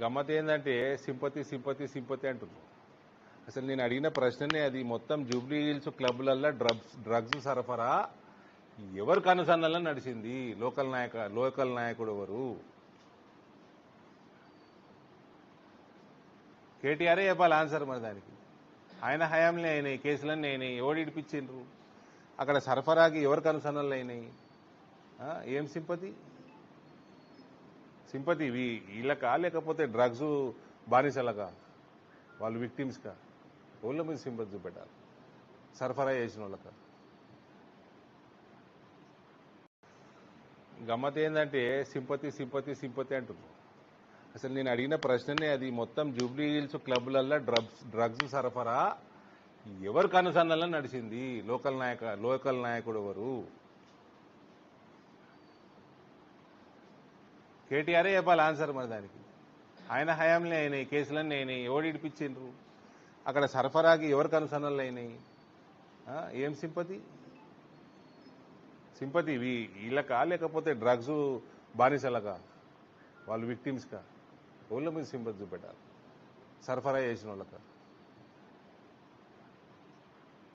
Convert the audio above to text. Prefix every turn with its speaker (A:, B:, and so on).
A: గమ్మత్ ఏంటంటే sympathy sympathy sympathy అంటుంది. అసలు నేను అడిగిన ప్రశ్ననే అది మొత్తం జూబ్లీ హిల్స్ క్లబ్లల్లో డ్రగ్స్ డ్రగ్స్ సరఫరా ఎవరు కనుసన్నల్లో నడిచింది? లోకల్ నాయక లోకల్ నాయకుడు ఎవరు? కేటీఆరే చెప్పాలి ఆన్సర్ మరి దానికి. ఆయన హయాంలో అయినాయి కేసులన్నీ అయినాయి ఎవడు ఇడిపించిండ్రు? అక్కడ సరఫరాకి ఎవరు కనుసన్నలు అయినాయి? ఏం సింపతి? Sympathy we- వీళ్ళకా? లేకపోతే డ్రగ్స్ బానిసలకా? వాళ్ళు విక్టిమ్స్కా? వాళ్ళ మీద సింపతి చూపెట్టాలి. సరఫరా చేసిన వాళ్ళక గమ్మత్ ఏంటంటే సింపతి సింపతి సింపతి అంటున్నారు అసలు నేను అడిగిన ప్రశ్ననే అది మొత్తం జూబ్లీ హిల్స్ క్లబ్లల్లో డ్రగ్స్ డ్రగ్స్ సరఫరా ఎవరికి అనుసంధానం నడిచింది? లోకల్ నాయక లోకల్ నాయకుడు ఎవరు? కేటీఆరే చెప్పాలి ఆన్సర్ మరి దానికి. ఆయన హయాంలో అయినాయి కేసులన్నీ అయినాయి ఎవడు ఇడిపించిండ్రు? అక్కడ సరఫరాకి ఎవరికి అనుసరణలు అయినాయి? ఏం సింపతి? సింపతి వీళ్ళకా? లేకపోతే డ్రగ్స్ బానిసలకా? వాళ్ళు విక్టిమ్స్కా? వాళ్ళ మీద సింపతి చూపెట్టాలి? సరఫరా చేసిన వాళ్ళకా?